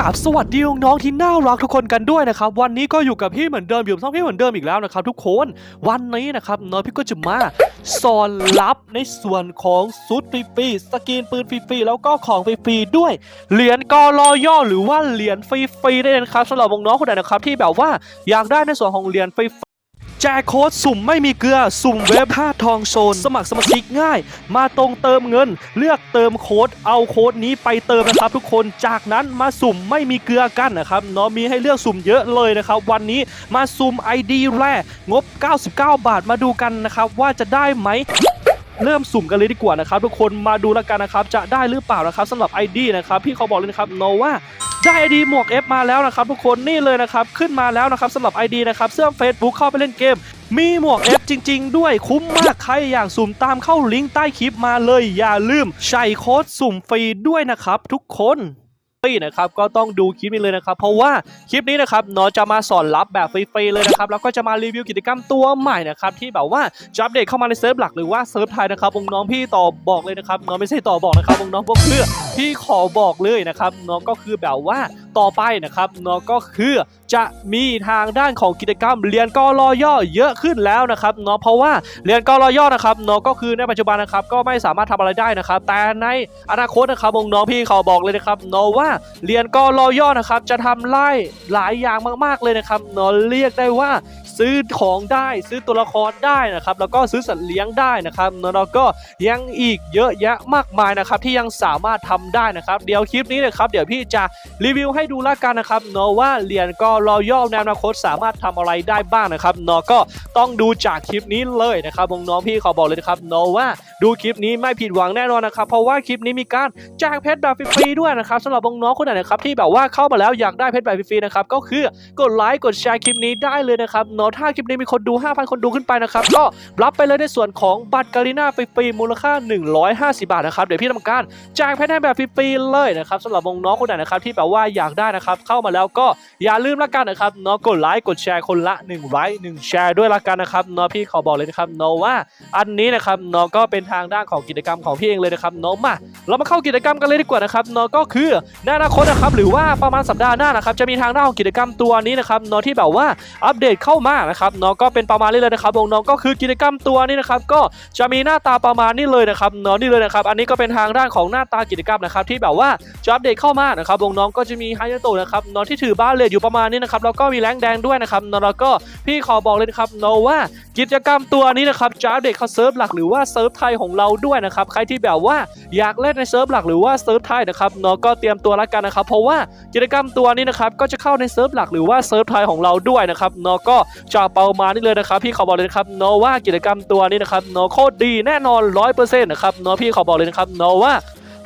กราบสวัสดีน้องๆที่น่ารักทุกคนกันด้วยนะครับวันนี้ก็อยู่กับพี่เหมือนเดิมอยู่กับช่องพี่เหมือนเดิมอีกแล้วนะครับทุกคนวันนี้นะครับน้องพี่ก็จะมาสอนลับในส่วนของซุดฟรีๆสกินปืนฟรีๆแล้วก็ของฟรีๆด้วยเหรียญกอลอย่อหรือว่าเหรียญฟรีๆได้เลยนะครับสำหรับน้องๆคนไหนนะครับที่แบบว่าอยากได้ในส่วนของเหรียญฟรี แจกโค้ดสุ่มไม่มีเกลือ สุ่มเว็บท่าทองโซน สมัครสมาชิกง่าย มาตรงเติมเงิน เลือกเติมโค้ดเอาโค้ดนี้ไปเติมนะครับ ทุกคนจากนั้นมาสุ่มไม่มีเกลือกันนะครับเนาะมีให้เลือกสุ่มเยอะเลยนะครับ วันนี้มาสุ่ม ID แรกงบ 99 บาทมาดูกันนะครับ ว่าจะได้ไหมเริ่มสุ่มกันเลยดีกว่านะครับ ทุกคนมาดูแล้วกันนะครับ จะได้หรือเปล่านะครับสำหรับ ID นะครับพี่เขาบอกเลยนะครับโนว่า ได้ ID หมวก F มาแล้วนะครับทุกคนนี่เลยนะครับขึ้นมาแล้วนะครับสำหรับ ID นะครับเสื้อ Facebook เข้าไปเล่นเกม มีหมวก F จริง ๆ ด้วยคุ้มมากใครอยากสุ่มตามเข้าลิงก์ใต้คลิปมาเลย อย่าลืมใช้โค้ดสุ่มฟรีด้วยนะครับทุกคนนี่นะครับก็ต้องดูคลิปนี้เลยนะครับ เพราะว่าคลิปนี้นะครับเนาะจะมาสอนรับแบบฟรีๆเลยนะครับแล้วก็จะมารีวิวกิจกรรมตัวใหม่นะครับที่แบบว่าจะอัปเดตเข้ามาในเซิร์ฟหลักหรือว่าเซิร์ฟไทยนะครับน้องพี่ต่อบอกเลยนะครับน้องไม่ใช่ต่อบอกนะครับน้องพวกเพื่อพี่ขอบอกเลยนะครับน้องก็คือแบบว่าต่อไปนะครับน้องก็คือจะมีทางด้านของกิจกรรมเรียนกอรอย่อเยอะขึ้นแล้วนะครับเนาะเพราะว่าเรียนกอรอย่อนะครับเนาะก็คือในปัจจุบันนะครับก็ไม่สามารถทำอะไรได้นะครับ แต่ในอนาคตนะครับองน้องพี่ขอบอกเลยนะครับเนาะว่าเรียนกอรอย่อนะครับจะทำไล่หลายอย่างมากๆเลยนะครับเนาะเรียกได้ว่า ซื้อของได้ซื้อตัวละครได้นะครับแล้วก็ซื้อสัตว์เลี้ยงได้นะครับเนาะแล้วก็ยังอีกเยอะแยะมากมายนะครับที่ยังสามารถทำได้นะครับ เดี๋ยวคลิปนี้นะครับเดี๋ยวพี่จะรีวิวให้ดูละกันนะครับเนาะว่าเหรียญก็รอย่อในอนาคตสามารถทำอะไรได้บ้างนะครับเนาะก็ต้องดูจากคลิปนี้เลยนะครับน้องๆพี่ขอบอกเลยนะครับเนาะว่า ดูคลิปนี้ไม่ผิดหวังแน่นอนนะครับ เพราะว่าคลิปนี้มีการแจกเพชรแบบฟรีๆด้วยนะครับสำหรับน้องๆคนไหนนะครับที่แบบว่าเข้ามาแล้วอยากได้เพชรแบบฟรีๆนะครับก็คือกดไลค์กดแชร์คลิปนี้ได้เลยนะครับเนาะถ้าคลิปนี้มีคนดู 5,000 คนดูขึ้นไปนะครับก็รับไปเลยในส่วนของบัตรการีนาฟรีๆมูลค่า 150 บาทนะครับเดี๋ยวพี่ทำการแจกเพชรให้แบบฟรีๆเลยนะครับสำหรับน้องๆคนไหนนะครับที่แบบว่าอยากได้นะครับเข้ามาแล้วก็อย่าลืมละกันนะครับเนาะกดไลค์กดแชร์คนละ1ไลค์1แชร์ด้วยละกันนะครับเนาะพี่ขอบอกเลยนะครับเนาะว่าอันนี้นะครับเนาะก็เป็นทางด้านของกิจกรรมของพี่เองเลยนะครับเนาะมาเรามาเข้ากิจกรรมกันเลยดีกว่านะครับเนาะก็คือในอนาคตนะครับหรือว่าประมาณสัปดาห์หน้านะครับจะมีทางด้านของกิจกรรมตัวนี้นะครับเนาะที่แบบว่าอัปเดตเข้ามานะครับเนาะก็เป็นประมาณนี้เลยนะครับน้องก็คือกิจกรรมตัวนี้นะครับก็จะมีหน้าตาประมาณนี้เลยนะครับเนาะนี่เลยนะครับอันนี้ก็เป็นทางด้านของหน้าตากิจกรรมนะครับที่แบบว่าจะอัปเดตเข้ามานะครับน้องก็จะมีไฮยาโตนะครับเนาะที่ถือบ้านเลดอยู่ประมาณนี้นะครับแล้วก็มีแรงแดงด้วยนะครับเนาะแล้วก็พี่ขอบอกเลยนะครับเนาะว่ากิจกรรมตัวนี้นะครับจะอัปเดตเขาเซิร์ฟหลักหรือว่าเซิร์ฟไทยของเราด้วยนะครับใครที่แบบว่าอยากเล่นในเซิร์ฟหลักหรือว่าเซิร์ฟไทยนะครับเนาะก็เตรียมตัวล้วกันนะครับเพราะว่ากิจกรรมตัวนี้นะครับก็จะเข้าในเซิร์ฟหลักหรือว่าเซิร์ฟไทยของเราด้วยนะครับเนาะก็จะเปามานี่เลยนะครับพี่ขอบอกเลยนะครับเนาะว่ากิจกรรมตัวนี้นะครับเนาะโคตรดีแน่นอน100%นะครับเนาะพี่ขอบอกเลยนะครับเนาะว่า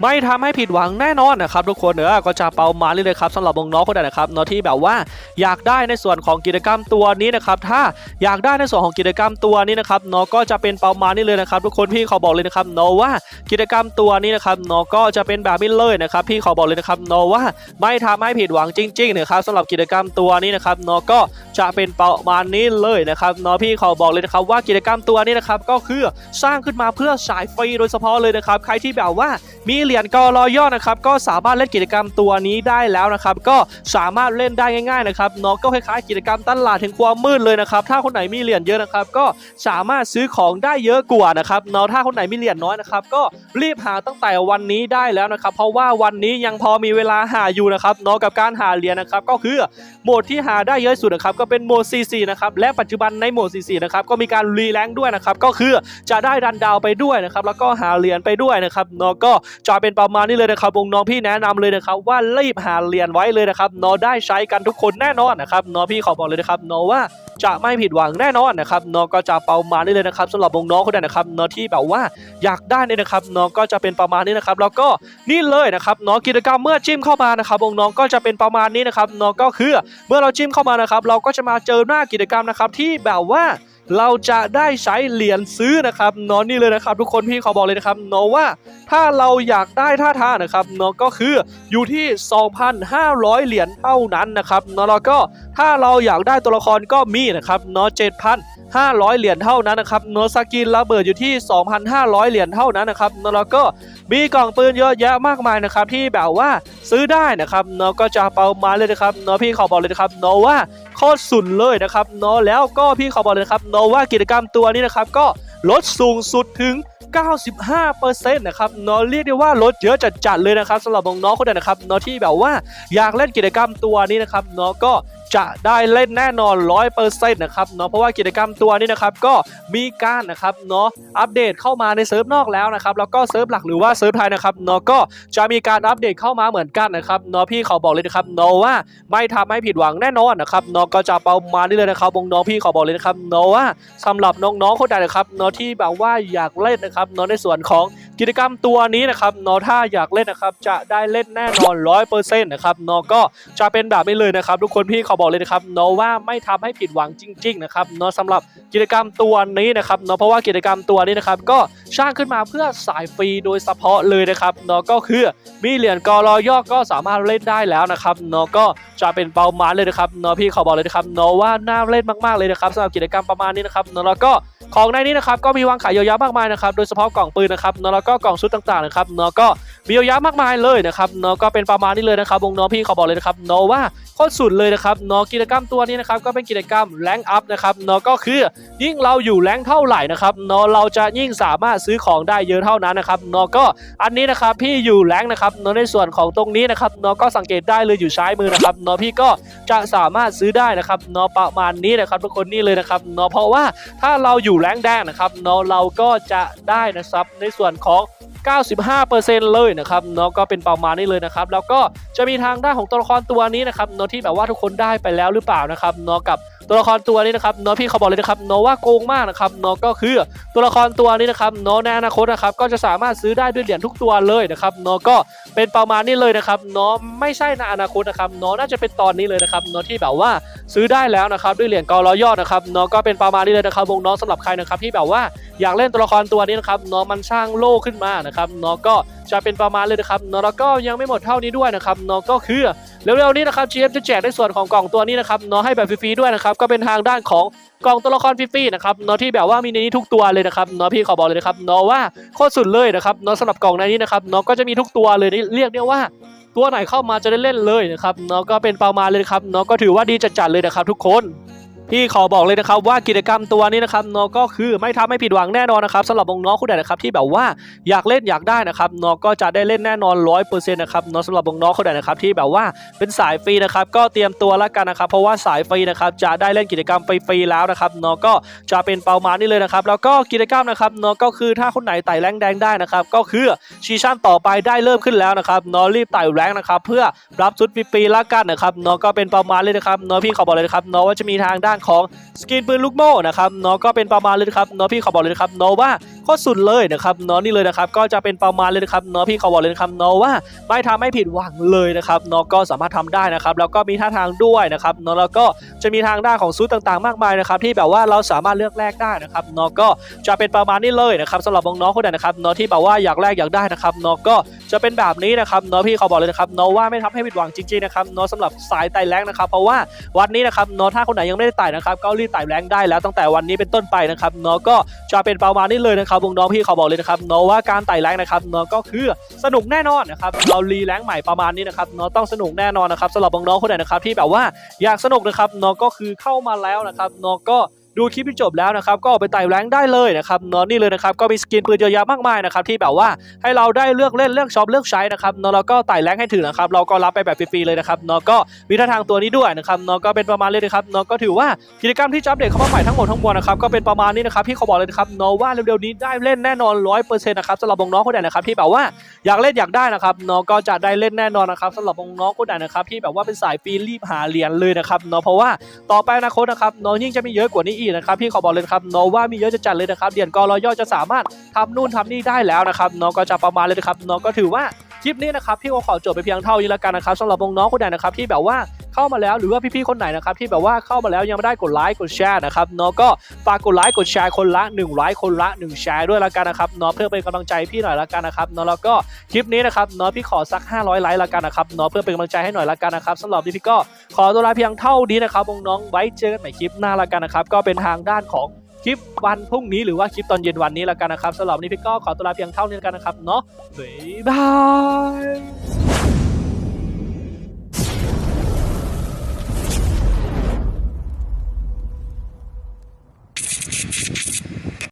ไม่ทำให้ผิดหวังแน่นอนนะครับทุกคนเนอะก็จะเปามาเรื่อยๆครับสำหรับน้องๆคนไหนนะครับเนาะที่แบบว่าอยากได้ในส่วนของกิจกรรมตัวนี้นะครับถ้าอยากได้ในส่วนของกิจกรรมตัวนี้นะครับเนาะก็จะเป็นเปามานี่เลยนะครับทุกคนพี่ขอบอกเลยนะครับเนาะว่ากิจกรรมตัวนี้นะครับเนาะก็จะเป็นแบบนี้เลยนะครับพี่ขอบอกเลยนะครับเนาะว่าไม่ทำให้ผิดหวังจริงๆนะครับสำหรับกิจกรรมตัวนี้นะครับเนาะก็จะเป็นเประมานี้เลยนะครับเนาะพี่ขอบอกเลยนะครับว่ากิจกรรมตัวนี้นะครับก็คือสร้างขึ้นมาเพื่อสายฟรีโดยเฉพาะเลยนะครับใครที่แบบว่ามีเหรียญกอรอย่อนะครับก็สามารถเล่นกิจกรรมตัวนี้ได้แล้วนะครับก็สามารถเล่นได้ง่ายๆนะครับเนาะก็คล้ายๆกิจกรรมตลาดถึงความมืดเลยนะครับถ้าคนไหนมีเหรียญเยอะนะครับก็สามารถซื้อของได้เยอะกว่านะครับเนาะถ้าคนไหนมีเหรียญน้อยนะครับก็รีบหาตั้งแต่วันนี้ได้แล้วนะครับเพราะว่าวันนี้ยังพอมีเวลาหาอยู่นะครับเนาะกับการหาเหรียญนะครับก็คือโหมดที่หาได้เยอะสุดนะครับก็เป็นโหมด CC นะครับและปัจจุบันในโหมด CC นะครับก็มีการรีแรงค์ด้วยนะครับก็คือจะได้ดันดาวไปด้วยนะครับแล้วก็หาเหรียญไปด้วยนะครับเนาะก็จะเป็นประมาณนี้เลยนะครับวงน้องพี่แนะนำเลยนะครับว่ารีบหาเหรียญไว้เลยนะครับนาะได้ใช้กันทุกคนแน่นอนนะครับนาะพี่ขอบอกเลยนะครับนาะว่าจะไม่ผิดหวังแน่นอนนะครับนาะก็จะเปามาได้เลยนะครับสำหรับวงน้องคนไหนนะครับนาะที่แบบว่าอยากได้เนี่ยนะครับนาะก็จะเป็นประมาณนี้นะครับแล้วก็นี่เลยนะครับนาะกิจกรรมเมื่อจิ้มเข้ามานะครับวงน้องก็จะเป็นประมาณนี้นะครับนาะก็คือเมื่อเราจิ้มเข้ามานะครับ เราก็จะมาเจอหน้ากิจกรรมนะครับที่แบบว่า เราจะได้ใช้เหรียญซื้อนะครับน้องนี่เลยนะครับ ทุกคนพี่ขอบอกเลยนะครับน้องว่าถ้าเราอยากได้ท่าทานะครับน้องก็คืออยู่ที่ 2,500 เหรียญเท่านั้นนะครับน้องแล้วก็ถ้าเราอยากได้ตัวละครก็มีนะครับน้อง7,000 500 เหรียญเท่านั้นนะครับเนื้อสกินระเบิดอยู่ที่ 2,500 เหรียญเท่านั้นนะครับแล้วก็มีกล่องปืนเยอะแยะมากมายนะครับที่แบบว่าซื้อได้นะครับเนาะก็จะเปามาเลยนะครับเนาะพี่ขอบอกเลยนะครับเนาะว่าโคตรสุดเลยนะครับเนาะแล้วก็พี่ขอบอกเลยนะครับเนาะว่ากิจกรรมตัวนี้นะครับก็ลดสูงสุดถึง95%นะครับเนาะเรียกได้ว่าลดเยอะจัดๆเลยนะครับสำหรับน้องๆคนไหนนะครับเนาะที่แบบว่าอยากเล่นกิจกรรมตัวนี้นะครับเนาะก็ จะได้เล่นแน่นอน 100%นะครับเนาะเพราะว่ากิจกรรมตัวนี้นะครับก็มีการนะครับเนาะอัปเดตเข้ามาในเซิร์ฟนอกแล้วนะครับแล้วก็เซิร์ฟหลักหรือว่าเซิร์ฟไทยนะครับเนาะก็จะมีการอัปเดตเข้ามาเหมือนกันนะครับเนาะพี่เขาบอกเลยนะครับเนาะว่าไม่ทำให้ผิดหวังแน่นอนนะครับเนาะก็จะเปามาได้เลยนะครับวงน้องพี่เขาบอกเลยนะครับเนาะว่าสำหรับน้องๆคนใดนะครับเนาะที่แบบว่าอยากเล่นนะครับเนาะในส่วนของ กิจกรรมตัวนี้นะครับเนาะถ้าอยากเล่นนะครับจะได้เล่นแน่นอน100%นะครับเนาะก็จะเป็นแบบนี้เลยนะครับทุกคนพี่ขาบอกเลยนะครับเนาะว่าไม่ทำให้ผิดหวังจริง ๆ นะครับเนาะสำหรับกิจกรรมตัวนี้นะครับเนาะเพราะว่ากิจกรรมตัวนี้นะครับก็สร้างขึ้นมาเพื่อสายฟรีโดยเฉพาะเลยนะครับเนาะก็คือมีเหรียญกอรอย่อก็สามารถเล่นได้แล้วนะครับเนาะก็จะเป็นเป้าหมายเลยนะครับเนาะพี่ขาบอกเลยนะครับเนาะว่าน่าเล่นมากๆเลยนะครับสำหรับกิจกรรมประมาณนี้นะครับเนาะแล้วก็ของในนี้นะครับก็มีวางขายเยอะแยะมากมายนะครับโดยเฉพาะกล่องปืนนะครับเนาะแล้วก็กล่องชุดต่างๆนะครับเนาะก็มีเยอะแยะมากมายเลยนะครับเนาะก็เป็นประมาณนี้เลยนะครับวงน้องพี่เขาบอกเลยนะครับเนาะว่าโคตรสุดเลยนะครับเนาะกิจกรรมตัวนี้นะครับก็เป็นกิจกรรมแรงอัพนะครับเนาะก็คือยิ่งเราอยู่แรงเท่าไหร่นะครับเนาะเราจะยิ่งสามารถซื้อของได้เยอะเท่านั้นนะครับเนาะก็อันนี้นะครับพี่อยู่แรงนะครับเนาะในส่วนของตรงนี้นะครับเนาะก็สังเกตได้เลยอยู่ซ้ายมือนะครับเนาะพี่ก็จะสามารถซื้อได้นะครับเนาะประมาณนี้นะครับทุกคนนี่เลยนะครับเนาะเพราะว่าถ้าเราอยู่แรงแดงนะครับเนาะเราก็จะได้นะครับในส่วนของ95%เลยนะครับเนาะก็เป็นประมาณนี้เลยนะครับแล้วก็จะมีทางด้านของตัวละครตัวนี้นะครับเนาะที่แบบว่าทุกคนได้ไปแล้วหรือเปล่านะครับเนาะกับ ตัวละครตัวนี้นะครับเนาะพี่เขาบอกเลยนะครับเนาะว่าโกงมากนะครับเนาะก็คือตัวละครตัวนี้นะครับเนาะในอนาคตนะครับก็จะสามารถซื้อได้ด้วยเหรียญทุกตัวเลยนะครับเนาะก็เป็นประมาณนี้เลยนะครับเนาะไม่ใช่ในอนาคตนะครับเนาะน่าจะเป็นตอนนี้เลยนะครับเนาะที่แบบว่าซื้อได้แล้วนะครับด้วยเหรียญกอรอยอดนะครับเนาะก็เป็นประมาณนี้เลยนะครับวงน้องสำหรับใครนะครับที่แบบว่าอยากเล่นตัวละครตัวนี้นะครับเนาะมันสร้างโล่ขึ้นมานะครับเนาะก็จะเป็นประมาณเลยนะครับเนาะแล้วก็ยังไม่หมดเท่านี้ด้วยนะครับเนาะก็คือเร็วๆนี้นะครับ GM จะแจกในส่วนของกล่องตัวนี้นะครับเนาะให้แบบฟรีๆด้วยนะครับก็เป็นทางด้านของกล่องตัวละครฟรีๆนะครับเนาะที่แบบว่ามีในนี้ทุกตัวเลยนะครับเนาะพี่ขอบอกเลยนะครับเนาะว่าโคตรสุดเลยนะครับเนาะสำหรับกล่องในนี้นะครับเนาะก็จะมีทุกตัวเลยเรียกได้ว่าตัวไหนเข้ามาจะได้เล่นเลยนะครับเนาะก็เป็นประมาณเลยครับเนาะก็ถือว่าดีจัดๆเลยนะครับทุกคน พี่ขอบอกเลยนะครับว่ากิจกรรมตัวนี้นะครับเนาะก็คือไม่ทำให้ผิดหวังแน่นอนนะครับสำหรับน้องๆคุณใดนะครับที่แบบว่าอยากเล่นอยากได้นะครับเนาะก็จะได้เล่นแน่นอนร้อยเปอร์เซ็นต์นะครับเนาะสำหรับน้องๆคนใดนนะครับที่แบบว่าเป็นสายฟรีนะครับก็เตรียมตัวล้วกันนะครับ เพราะว่าสายฟรีนะครับจะได้เล่นกิจกรรมฟรีๆแล้วนะครับเนาะก็จะเป็นเป้าหมายนี่เลยนะครับแล้วก็กิจกรรมนะครับเนาะก็คือถ้าคนไหนไต่แรงแดงได้นะครับก็คือซีซั่นต่อไปได้เริ่มขึ้นแล้วนะครับเนาะรีบไต่แรงนะครับเพื่อรับชุดฟรีๆล้วกันนะครับนาะก็เป็นประมาณเลยนะครับเนาะพี่ขอบอกเลยนะครับนาะว่าจะมีทางด้านของสกินปืนลูกโม่นะครับเนาะก็เป็นประมาณเลยนะครับเนาะพี่ขอบอกเลยนะครับเนาะว่าโคตรสุดเลยนะครับเนาะนี่เลยนะครับก็จะเป็นประมาณเลยนะครับเนาะพี่เขอบอกเลยนะครับเนาะว่าไม่ทำให้ผิดหวังเลยนะครับเนาะก็สามารถทำได้นะครับแล้วก็มีท่าทางด้วยนะครับเนาะแล้วก็จะมีทางด้านของซูตต่างๆ มากมายนะครับที่แบบว่าเราสามารถเลือกแลกได้นะครับเนาะก็จะเป็นประมาณนี้เลยนะครับสำหรับน้องๆคนไหนนะครับเนาะที่แบบว่าอยากแลกอยากได้นะครับเนาะก็จะเป็นแบบนี้นะครับเนาะพี่เขอบอกเลยนะครับเนาะว่าไม่ทำให้ผิดหวังจริงๆนะครับเนาะสำหรับสายไต่แรงนะครับเพราะว่าวันนี้นะครับเนาะถ้าคนไหนยังไม่ได้ไต่นะครับก็รีบไต่แรงได้แล้วตั้งแต่วันนี้เป็นต้นไปนะครับเนาะก็จะเป็นประมาณนี้เลยนะครับครับวงน้องพี่เขาบอกเลยนะครับเนาะว่าการไต่แรงนะครับเนาะก็คือสนุกแน่นอนนะครับเรารีแรงใหม่ประมาณนี้นะครับเนาะต้องสนุกแน่นอนนะครับสำหรับน้องคนไหนนะครับที่แบบว่าอยากสนุกนะครับเนาะก็คือเข้ามาแล้วนะครับเนาะก็ ดูคลิปที่จบแล้วนะครับก็ออกไปไต่แรงได้เลยนะครับนาะนี่เลยนะครับก็มีสกินปืนเยอะแยะมากมายนะครับที่แบบว่าให้เราได้เลือกเล่นเลือกช็อปเลือกใช้นะครับนาะแล้วก็ไต่แรงให้ถึงนะครับเราก็รับไปแบบฟรีๆเลยนะครับนาะก็มีท่าทางตัวนี้ด้วยนะครับนาะก็เป็นประมาณเลยนะครับนาะก็ถือว่ากิจกรรมที่จะอัปเดตเข้ามาใหม่ทั้งหมดทั้งมวลนะครับก็เป็นประมาณนี้นะครับพี่เขาบอกเลยนะครับนาะว่าเร็วๆนี้ได้เล่นแน่นอนร้อยเปอร์เซ็นต์นะครับสำหรับน้องคนไหนนะครับที่แบบว่าอยากเล่นอยากได้นะครับนาะก็จะได้เล่นแน่นอนนะครับสำหรับน้องคนไหนนะครับที่แบบว่าเป็นสายฟรีรีบหาเหรียญเลยนะครับนาะเพราะว่าต่อไปอนาคตนะครับนาะยิ่งจะมีเยอะกว่านี้อีกนะครับพี่ขอบอกเลยครับน้องว่ามีเยอะจะจัดเลยนะครับเหรียนกรอย่อจะสามารถทำนู่นทำนี่ได้แล้วนะครับน้องก็จะประมาณเลยนะครับน้องก็ถือว่า คลิปนี้นะครับพี่ก็ขอจบไปเพียงเท่านี้แล้วกันนะครับสำหรับน้องๆคนไหนนะครับที่แบบว่าเข้ามาแล้วหรือว่าพี่ๆคนไหนนะครับที่แบบว่าเข้ามาแล้วยังไม่ได้กดไลค์กดแชร์นะครับเนาะก็ฝากกดไลค์กดแชร์คนละ1ไลค์คนละ1แชร์ด้วยละกันนะครับเนาะเพื่อเป็นกำลังใจพี่หน่อยละกันนะครับเนาะแล้วก็คลิปนี้นะครับเนาะพี่ขอสัก 500 ไลค์ละกันนะครับเนาะเพื่อเป็นกำลังใจให้หน่อยละกันนะครับสำหรับนี่พี่ก็ขอตัวลาเพียงเท่านี้นะครับน้องๆไว้เจอกันใหม่คลิปหน้าละกันนะครับก็เป็นทางด้านของ คลิปวันพรุ่งนี้หรือว่าคลิปตอนเย็นวันนี้ละกันนะครับสำหรับวันนี้พี่ก็ขอตัวลาเพียงเท่านี้ละกันนะครับเนาะบ๊ายบาย